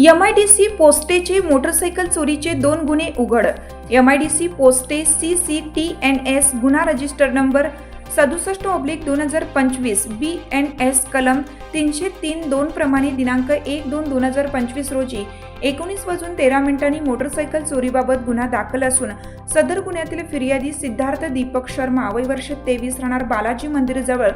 M I D C पोस्टेचे motorcycle चोरीचे दोन गुन्हे उघड. M I D C पोस्टे C C T N S गुन्हा रजिस्टर नंबर सदुसष्ट ऑब्लिक दोन हजार पंचवीस बी एन एस कलम तीनशे तीन दोन प्रमाणे दिनांक एक दोन दोन हजार पंचवीस रोजी एकोणीस वाजून तेरा मिनिटांनी मोटरसायकल चोरीबाबत गुन्हा दाखल असून सदर गुन्ह्यातील फिर्यादी सिद्धार्थ दीपक शर्मा वय वर्ष तेवीस राहणार बालाजी मंदिरजवळ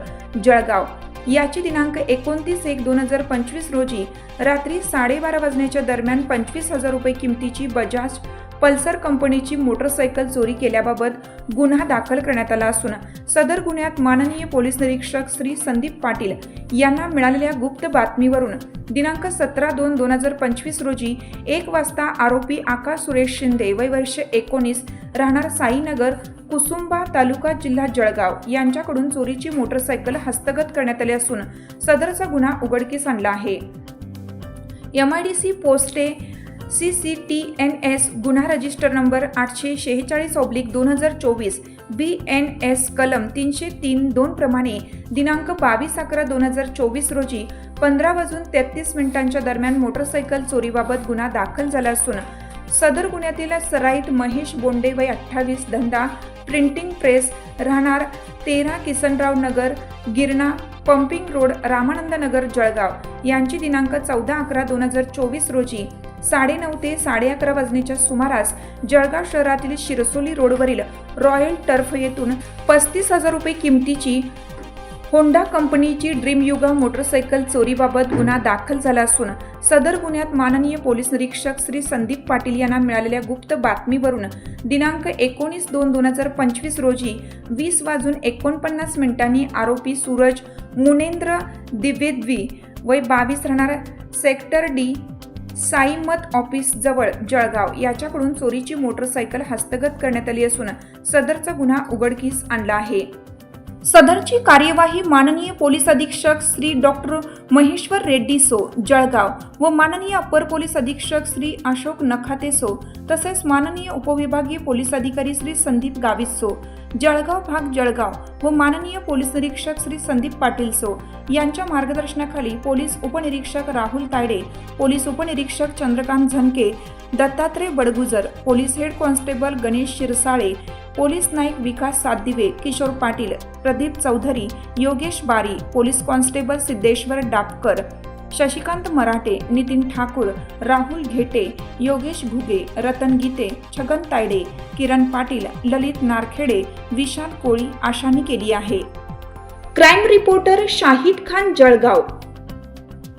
जळगाव. याची दिनांक एकोणतीस एक दोन हजार पंचवीस रोजी रात्री साडेबारा वाजण्याच्या दरम्यान पंचवीस हजार रुपये किमतीची बजाज पल्सर कंपनीची मोटरसायकल चोरी केल्याबाबत गुन्हा दाखल करण्यात आला असून सदर गुन्ह्यात माननीय पोलीस निरीक्षक श्री संदीप पाटील यांना मिळालेल्या गुप्त बातमीवरून दिनांक सतरा दोन दोन हजार पंचवीस रोजी एक वाजता आरोपी आकाश सुरेश शिंदे वय वर्ष एकोणीस राहणार साईनगर कुसुंबा तालुका जिल्हा जळगाव यांच्याकडून चोरीची मोटरसायकल हस्तगत करण्यात आली असून सदरचा गुन्हा उघडकीस आणला आहे. M I D C पोस्टे C C T N S गुन्हा रजिस्टर नंबर आठशे शेहेचाळीस ऑब्लिक दोन हजार चोवीस बी एन एस कलम तीनशे तीन दोन प्रमाणे दिनांक बावीस अकरा दोन हजार चोवीस रोजी पंधरा वाजून तेहतीस मिनिटांच्या दरम्यान मोटरसायकल चोरीबाबत गुन्हा दाखल झाला असून सदर गुन्ह्यातील सराईत महेश बोंडे वय अठ्ठावीस धंदा प्रिंटिंग प्रेस राहणार तेरा किसनराव नगर गिरणा पंपिंग रोड रामानंद नगर जळगाव. यांची दिनांक चौदा अकरा दोन हजार चोवीस रोजी साडेनऊ ते साडे अकरा वाजण्याच्या सुमारास जळगाव शहरातील शिरसोली रोडवरील रॉयल टर्फ येथून पस्तीस हजार रुपये किमतीची होंडा कंपनीची ड्रीम युगा मोटरसायकल चोरीबाबत गुन्हा दाखल झाला असून सदर गुन्ह्यात माननीय पोलीस निरीक्षक श्री संदीप पाटील यांना मिळालेल्या गुप्त बातमीवरून दिनांक एकोणीस दोन दोन हजार पंचवीस रोजी वीस वाजून एकोणपन्नास मिनिटांनी आरोपी सूरज मुनेंद्र दिवेद्वी वय बावीस राहणार सेक्टर डी साईमत ऑफिस जवळ जळगाव याच्याकडून चोरीची मोटरसायकल हस्तगत करण्यात आली असून सदरचा गुन्हा उघडकीस आणला आहे. सदरची कार्यवाही माननीय पोलीस अधीक्षक श्री डॉक्टर महेश्वर रेड्डी सो जळगाव व माननीय अप्पर पोलीस अधीक्षक श्री अशोक नखाते सो तसेच माननीय उपविभागीय पोलीस अधिकारी श्री संदीप गावित सो जळगाव भाग जळगाव व माननीय पोलीस निरीक्षक श्री संदीप पाटील सो यांच्या मार्गदर्शनाखाली पोलीस उपनिरीक्षक राहुल तायडे पोलीस उपनिरीक्षक Chandrakant Zanke Dattatray Badgujar police head constable Ganesh Shirsale police naik Vikas Satdive Kishor Patil Pradeep Chaudhari Yogesh Bari police constable Siddheshwar Dapkar Shashikant Marathe Nitin Thakur Rahul Ghete Yogesh Bhuge Ratan Gite Chhagan Tayde Kiran Patil Lalit Narkhede Vishal Koli आशांनी केली आहे. Crime reporter Shahid Khan Jalgaon